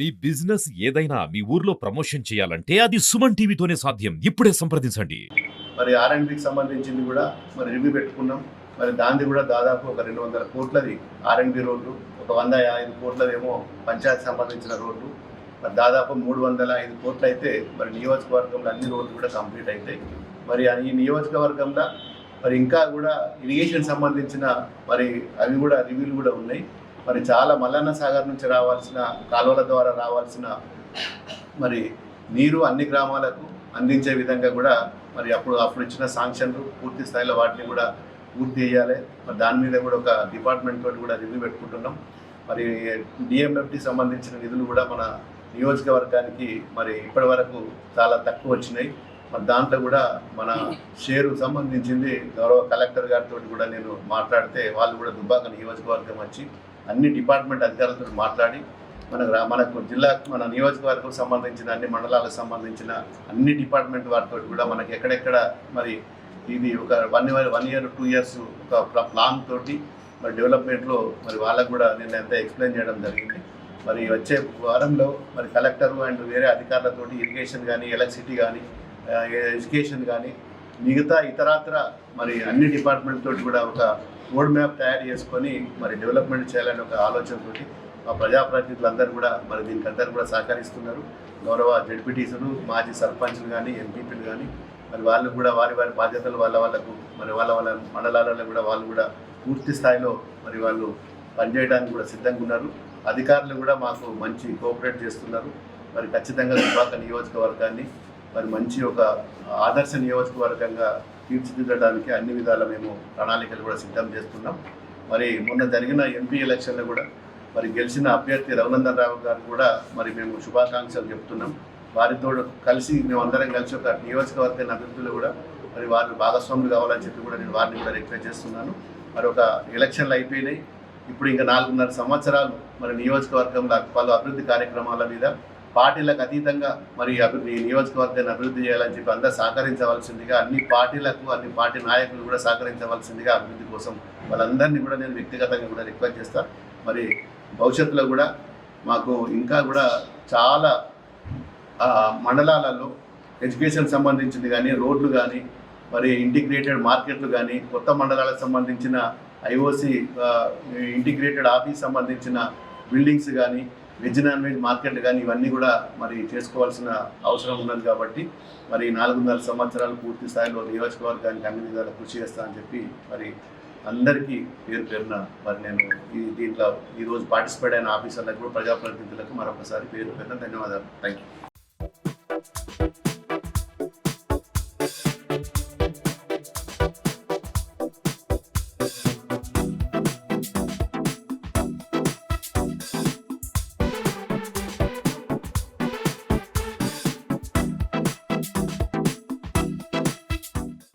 మీ business ఏదైనా మీ ఊర్లో promotion చేయాలంటే అది సుమన్ టీవీతోనే సాధ్యం. ఇప్పుడే సంప్రదించండి. మరి ఆర్ ఆర్ఎండ్బికి సంబంధించింది కూడా మరి రివ్యూ పెట్టుకున్నాం. మరి దానిది కూడా దాదాపు ఒక రెండు వందల కోట్లది ఆర్ఎండ్బి రోడ్లు ఒక వంద ఐదు కోట్లదేమో పంచాయతీ సంబంధించిన రోడ్లు మరి దాదాపు మూడు వందల ఐదు కోట్లు అయితే మరి నియోజకవర్గంలో అన్ని రోడ్లు కూడా కంప్లీట్ అవుతాయి మరి ఈ నియోజకవర్గంలో మరి ఇంకా కూడా ఇరిగేషన్ సంబంధించిన మరి అవి కూడా రివ్యూలు కూడా ఉన్నాయి. మరి చాలా మల్లన్న సాగర్ నుంచి రావాల్సిన కాలువల ద్వారా రావాల్సిన మరి నీరు అన్ని గ్రామాలకు అందించే విధంగా కూడా మరి అప్పుడు అప్పుడు ఇచ్చిన శాంక్షన్లు పూర్తి స్థాయిలో వాటిని కూడా పూర్తి చేయాలి. మరి దాని మీద కూడా ఒక డిపార్ట్మెంట్ తోటి కూడా రివ్యూ పెట్టుకుంటున్నాం. మరి డిఎంఎఫ్టి సంబంధించిన నిధులు కూడా మన నియోజకవర్గానికి మరి ఇప్పటి వరకు చాలా తక్కువ వచ్చినాయి. మరి దాంట్లో కూడా మన షేరు సంబంధించింది గౌరవ కలెక్టర్ గారితో కూడా నేను మాట్లాడితే వాళ్ళు కూడా దుబ్బాక నియోజకవర్గం వచ్చి అన్ని డిపార్ట్మెంట్ అధికారులతో మాట్లాడి మన మనకు జిల్లా మన నియోజకవర్గం సంబంధించిన అన్ని మండలాలకు సంబంధించిన అన్ని డిపార్ట్మెంట్ వారితో కూడా మనకి ఎక్కడెక్కడ మరి ఇది ఒక one year one year two years ఒక ప్లాన్ తోటి మరి డెవలప్మెంట్లో మరి వాళ్ళకు కూడా నేను ఎంత ఎక్స్ప్లెయిన్ చేయడం జరిగింది. మరి వచ్చే వారంలో మరి కలెక్టర్ అండ్ వేరే అధికారులతోటి ఇరిగేషన్ కానీ ఎలక్ట్రిసిటీ కానీ ఎడ్యుకేషన్ కానీ మిగతా ఇతరాత్ర మరి అన్ని డిపార్ట్మెంట్ తోటి కూడా ఒక రోడ్ మ్యాప్ తయారు చేసుకొని మరి డెవలప్మెంట్ చేయాలని ఒక ఆలోచనతోటి మా ప్రజాప్రతినిధులందరూ కూడా మరి దీనికి అందరూ కూడా సహకరిస్తున్నారు. గౌరవ జడ్పీటీసులు మాజీ సర్పంచ్లు కానీ ఎంపీపీలు కానీ మరి వాళ్ళు కూడా వారి వారి బాధ్యతలు వాళ్ళ వాళ్ళకు మరి వాళ్ళ వాళ్ళ మండలాలలో కూడా వాళ్ళు కూడా పూర్తి స్థాయిలో మరి వాళ్ళు పనిచేయడానికి కూడా సిద్ధంగా ఉన్నారు. అధికారులు కూడా మాకు మంచి కోఆపరేట్ చేస్తున్నారు. మరి ఖచ్చితంగా దుబ్బాక నియోజకవర్గాన్ని మరి మంచి ఒక ఆదర్శ నియోజకవర్గంగా తీర్చిదిద్దడానికి అన్ని విధాల మేము ప్రణాళికలు కూడా సిద్ధం చేస్తున్నాం. మరి మొన్న జరిగిన ఎంపీ ఎలక్షన్లో కూడా మరి గెలిచిన అభ్యర్థి రఘునందన్ రావు గారు కూడా మరి మేము శుభాకాంక్షలు చెప్తున్నాం. వారితో కలిసి మేమందరం కలిసి ఒక నియోజకవర్గం అభివృద్ధిలో కూడా మరి వారు భాగస్వాములు కావాలని చెప్పి కూడా నేను వారిని కూడా రిక్వెస్ట్ చేస్తున్నాను. మరి ఒక ఎలక్షన్లు అయిపోయినాయి. ఇప్పుడు ఇంకా నాలుగున్నర సంవత్సరాలు మరి నియోజకవర్గంలో పలు అభివృద్ధి కార్యక్రమాల మీద పార్టీలకు అతీతంగా మరి అభివృద్ధి ఈ నియోజకవర్గాన్ని అభివృద్ధి చేయాలని చెప్పి అందరూ సహకరించవలసిందిగా అన్ని పార్టీలకు అన్ని పార్టీ నాయకులు కూడా సహకరించవలసిందిగా అభివృద్ధి కోసం వాళ్ళందరినీ కూడా నేను వ్యక్తిగతంగా కూడా రిక్వెస్ట్ చేస్తాను మరి భవిష్యత్తులో కూడా మాకు ఇంకా కూడా చాలా మండలాలలో ఎడ్యుకేషన్ సంబంధించింది కానీ రోడ్లు కానీ మరి ఇంటిగ్రేటెడ్ మార్కెట్లు కానీ కొత్త మండలాలకు సంబంధించిన ఐఓసి ఇంటిగ్రేటెడ్ ఆఫీస్ సంబంధించిన బిల్డింగ్స్ కానీ వెజ్ నాన్ వెజ్ మార్కెట్ కానీ ఇవన్నీ కూడా మరి చేసుకోవాల్సిన అవసరం ఉన్నది కాబట్టి మరి నాలుగున్నర సంవత్సరాలు పూర్తి స్థాయిలో నియోజకవర్గానికి అన్ని విధాలు కృషి చేస్తా అని చెప్పి మరి అందరికీ పేరు పేరున మరి నేను ఈ దీంట్లో ఈరోజు పార్టిసిపేట్ అయిన ఆఫీసర్లకు కూడా ప్రజాప్రతినిధులకు మరొకసారి పేరు పేరున ధన్యవాదాలు. Thank you